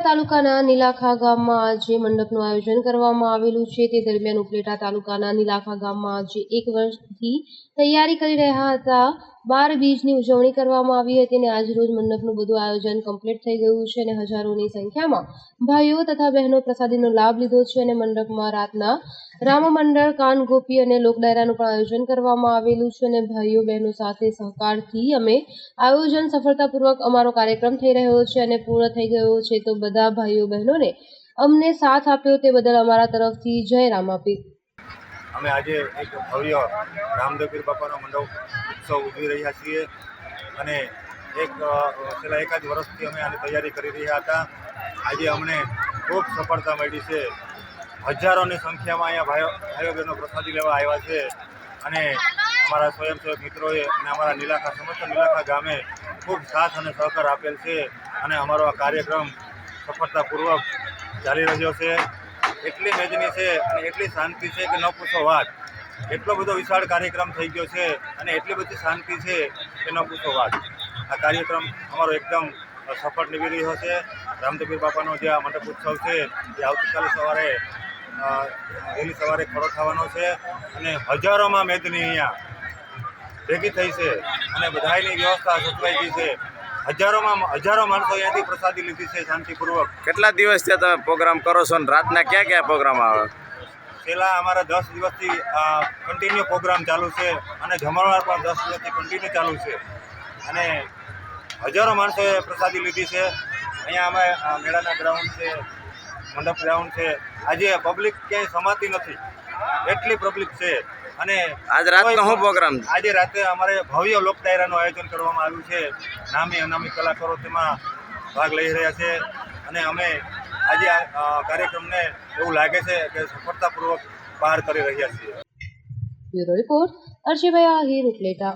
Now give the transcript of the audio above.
તાલુકાના નીલાખા ગામમાં આજે મંડપનું આયોજન કરવામાં આવેલું છે. તે દરમિયાન ઉપલેટા તાલુકાના નીલાખા ગામમાં આજે એક વર્ષથી તૈયારી કરી રહ્યા હતા. બાર બીજની ઉજવણી કરવામાં આવી હતી અને આજરોજ મંડપનું બધું આયોજન કમ્પ્લીટ થઈ ગયું છે અને હજારોની સંખ્યામાં ભાઈઓ તથા બહેનો પ્રસાદીનો લાભ લીધો છે અને મંડપમાં રાતના રામમંડળ મંડળ કાન ગોપી અને લોકડાયરાનું પણ આયોજન કરવામાં આવેલું છે અને ભાઈઓ બહેનો સાથે સહકારથી અમે આયોજન સફળતાપૂર્વક અમારો કાર્યક્રમ થઈ રહ્યો છે અને પૂર્ણ થઈ ગયો છે. તો બધા ભાઈઓ બહેનોને અમને સાથ આપ્યો તે બદલ અમારા તરફથી જય રામ આપી. અમે આજે એક ભવ્ય રામદેવપીર બાપાનો મંડપ ઉત્સવ ઉજવી રહ્યા છીએ. અને એક છેલ્લા એકાદ વર્ષથી અમે આની તૈયારી કરી રહ્યા હતા. આજે અમને ખૂબ સફળતા મળી છે. હજારોની સંખ્યામાં અહીંયા ભાઈઓ ભાઈઓ બહેનો પ્રસાદી લેવા આવ્યા છે. અને અમારા સ્વયંસેવક મિત્રોએ અને અમારા નીલાખા, સમસ્ત નીલાખા ગામે ખૂબ સાથ અને સહકાર આપેલ છે. અને અમારો આ કાર્યક્રમ સફળતાપૂર્વક ચાલી રહ્યો છે. એટલી મેદની છે અને એટલી શાંતિ છે કે ન પૂછો વાત. એટલો બધો વિશાળ કાર્યક્રમ થઈ ગયો છે અને એટલી બધી શાંતિ છે કે ન પૂછો વાત. આ કાર્યક્રમ અમારો એકદમ સફળ નીકળી રહ્યો છે. રામદેવીર બાપાનો જે આ મંડપ ઉત્સવ છે, એ આવતીકાલે સવારે વહેલી સવારે ખડો થવાનો છે અને હજારોમાં મેદની અહીંયા ભેગી થઈ છે અને બધાની વ્યવસ્થા સચવાઈ ગઈ છે. હજારોમાં હજારો માણસો અહીંયાથી પ્રસાદી લીધી છે શાંતિપૂર્વક. કેટલા દિવસ છે તમે પ્રોગ્રામ કરો છો ને રાતના ક્યાં ક્યાં પ્રોગ્રામ આવે? છેલ્લા અમારા દસ દિવસથી કન્ટિન્યુ પ્રોગ્રામ ચાલુ છે અને જમણવાર પણ દસ દિવસથી કન્ટિન્યુ ચાલુ છે. અને હજારો માણસોએ પ્રસાદી લીધી છે. અહીંયા અમે મેળાના ગ્રાઉન્ડ છે મંડપ ગ્રાઉન્ડ છે. આજે પબ્લિક ક્યાંય સમાતી નથી. એટલી પબ્લિક છે. અને આજ રાતનો શું પ્રોગ્રામ આજે રાતે અમારે ભવ્ય લોક ડાયરાનું આયોજન કરવામાં આવ્યું છે. નામી અનામી કલાકારો તેમાં ભાગ લઈ રહ્યા છે અને અમે આજે આ કાર્યક્રમને એવું લાગે છે કે સફળતાપૂર્વક બહાર કરી રહ્યા છીએ. Bureau report Arshibhai Ahir Upleta.